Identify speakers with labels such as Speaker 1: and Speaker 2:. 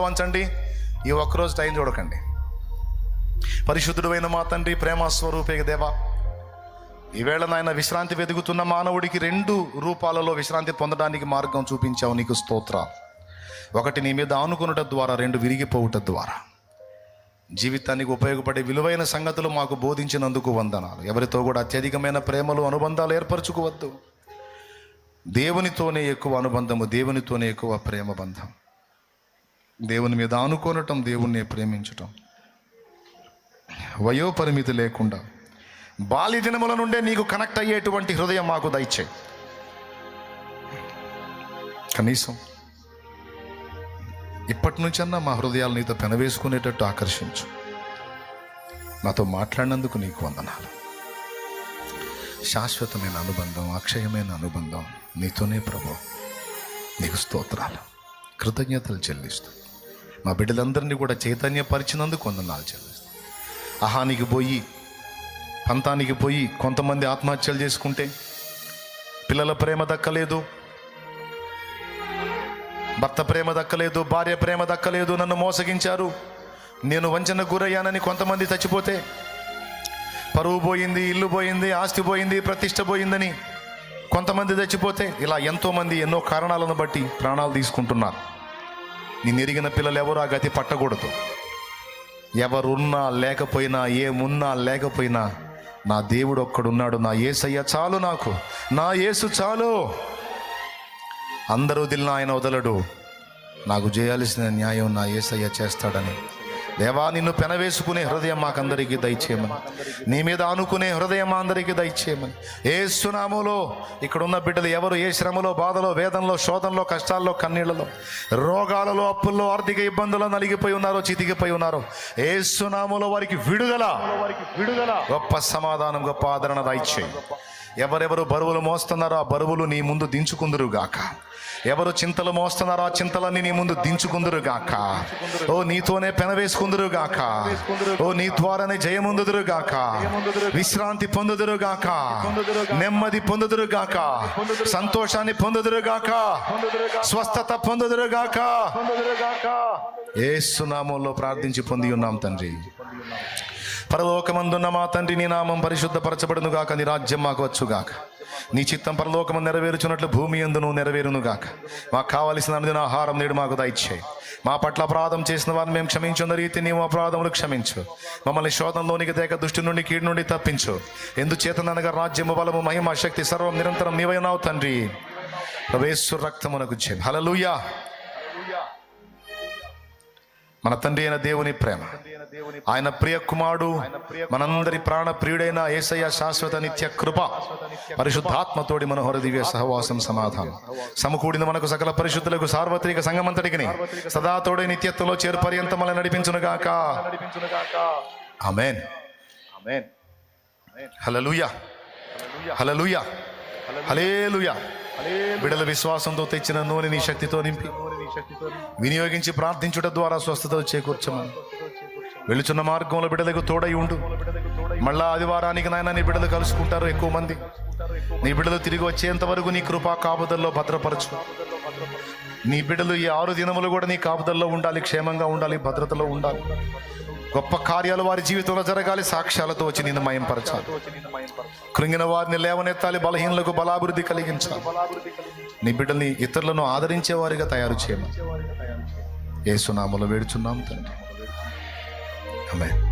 Speaker 1: వంచండి. ఈ ఒక్కరోజు టైం చూడకండి. పరిశుద్ధుడైన మా తండ్రి ప్రేమ స్వరూపే దేవా. ఈవేళ నాయన విశ్రాంతి వెతుకుతున్న మానవుడికి రెండు రూపాలలో విశ్రాంతి పొందడానికి మార్గం చూపించావు నీకు స్తోత్ర ఒకటి నీ మీద ఆనుకునుట ద్వారా రెండు విరిగిపోవుట ద్వారా. జీవితానికి ఉపయోగపడే విలువైన సంగతులు మాకు బోధించినందుకు వందనాలు. ఎవరితో కూడా అత్యధికమైన ప్రేమలు అనుబంధాలు ఏర్పరచుకోవద్దు. దేవునితోనే ఎక్కువ అనుబంధము దేవునితోనే ఎక్కువ ప్రేమ బంధం. దేవుని మీద ఆనుకోనటం దేవుణ్ణి ప్రేమించటం. వయోపరిమితి లేకుండా బాల్య దినముల నుండే నీకు కనెక్ట్ అయ్యేటువంటి హృదయం మాకు దయచే. కనీసం ఇప్పటి నుంచన్నా మా హృదయాలు నీతో పెనవేసుకునేటట్టు ఆకర్షించు. నాతో మాట్లాడినందుకు నీకు వందనాలు. శాశ్వతమైన అనుబంధం అక్షయమైన అనుబంధం నీతోనే ప్రభు. నీకు స్తోత్రాలు. కృతజ్ఞతలు చెల్లిస్తూ. మా బిడ్డలందరినీ కూడా చైతన్యపరిచినందుకు వందనాలు చెల్లిస్తాం అహానికి పోయి పంతానికి పోయి కొంతమంది ఆత్మహత్యలు చేసుకుంటే పిల్లల ప్రేమ దక్కలేదు భర్త ప్రేమ దక్కలేదు భార్య ప్రేమ దక్కలేదు నన్ను మోసగించారు నేను వంచన గురయ్యానని కొంతమంది చచ్చిపోతే పరువు పోయింది ఇల్లు పోయింది ఆస్తి పోయింది ప్రతిష్ట పోయిందని కొంతమంది చచ్చిపోతే ఇలా ఎంతోమంది ఎన్నో కారణాలను బట్టి ప్రాణాలు తీసుకుంటున్నారు. నేను ఎరిగిన పిల్లలు ఎవరు ఆ గతి పట్టకూడదు. ఎవరున్నా లేకపోయినా ఏమున్నా లేకపోయినా నా దేవుడు ఒక్కడున్నాడు నా ఏసయ్య చాలు నాకు నా యేసు చాలు. అందరూ వదిలిన ఆయన వదలడు. నాకు చేయాల్సిన న్యాయం నా ఏసయ్య చేస్తాడని. దేవా నిన్ను పెనవేసుకునే హృదయం మాకందరికీ దయచేయమని. నీ మీద ఆనుకునే హృదయం అందరికీ దయచేయమని. ఏ సునాములో ఇక్కడ ఉన్న బిడ్డలు ఎవరు ఏ శ్రమలో బాధలో వేదనలో శోధనలో కష్టాల్లో కన్నీళ్ళలో రోగాలలో అప్పుల్లో ఆర్థిక ఇబ్బందుల్లో నలిగిపోయి ఉన్నారో చితికిపోయి ఉన్నారో ఏ సునాములో వారికి విడుదల విడుదల. గొప్ప సమాధానం గొప్ప ఆదరణ దయచేయి. ఎవరెవరు బరువులు మోస్తున్నారో ఆ బరువులు నీ ముందు దించుకుందురుగాక. ఎవరు చింతలు మోస్తున్నారో ఆ చింతలన్నీ నీ ముందు దించుకుందురుగాక. ఓ నీతోనే పెనవేసుకుందురుగాక ఓ నీ ద్వారానే జయముందుదురు గాక విశ్రాంతి పొందుదురు గాక నెమ్మది పొందుదురు గాక సంతోషాన్ని పొందుదురు గాక స్వస్థత పొందుదురు గాక ఏసునామంలో ప్రార్థించి పొంది ఉన్నాం తండ్రి. పరలోకమందున్న మా తండ్రి నీ నామం పరిశుద్ధపరచబడును గాక నీ రాజ్యం మాకు వచ్చుగాక. నీ చిత్తం పరలోకము నెరవేరుచున్నట్లు భూమి ఎందును నెరవేరును గాక మాకు కావలసిన అనుదిన ఆహారం నేడు మాకు దయచేయి. మా పట్ల అపరాధం చేసిన వారిని మేము క్షమించున్న రీతి నీవు అపరాధములు క్షమించు. మమ్మల్ని శోధంలోనికి దేక దుష్టి నుండి కీడు నుండి తప్పించు. ఎందుచేతనగా రాజ్యము బలము మహిమ శక్తి సర్వం నిరంతరం నీవైనావు తండ్రి. ప్రవేశ్వర రక్తమునకు జయం. హల్లెలూయా. మన తండ్రి అయిన దేవుని ప్రేమ. ఆయన ప్రియ కుమారుడు మనందరి ప్రాణ ప్రియుడైన ఏసయ్య శాశ్వత నిత్య కృప పరిశుద్ధాత్మతోడి మనోహర దివ్య సహవాసం సమాధానం. సమకూడిన మనకు సకల పరిశుద్ధులకు సార్వత్రిక సంగమంతటికి సదా తోడే నిత్యత్వంలో చేరు పర్యంతమల నడిపించును గాక. ఆమెన్. హల్లెలూయా. హల్లెలూయా. హల్లెలూయా. బిడల విశ్వాసంతో తెచ్చిన నూనె నీ శక్తితో నింపి వినియోగించి ప్రార్థించుట ద్వారా స్వస్థత చేకూర్చమని. వెళుచున్న మార్గంలో బిడ్డలకు తోడై ఉండు. మళ్ళా ఆదివారానికి నాయన నీ బిడ్డలు కలుసుకుంటారు ఎక్కువ మంది. నీ బిడ్డలు తిరిగి వచ్చేంత వరకు నీ కృపా కాపుదల్లో భద్రపరచు. నీ బిడ్డలు ఈ ఆరు దినములు కూడా నీ కాపుదల్లో ఉండాలి క్షేమంగా ఉండాలి భద్రతలో ఉండాలి. గొప్ప కార్యాలు వారి జీవితంలో జరగాలి సాక్ష్యాలతో వచ్చి నిన్ను మయంపరచాలి. కృంగిన వారిని లేవనెత్తాలి బలహీనలకు బలాభివృద్ధి కలిగించాలి. నీ బిడ్డల్ని ఇతరులను ఆదరించే వారిగా తయారు చేయమని. ఏసునామలు వేడుచున్నాం తండ్రి. Amen.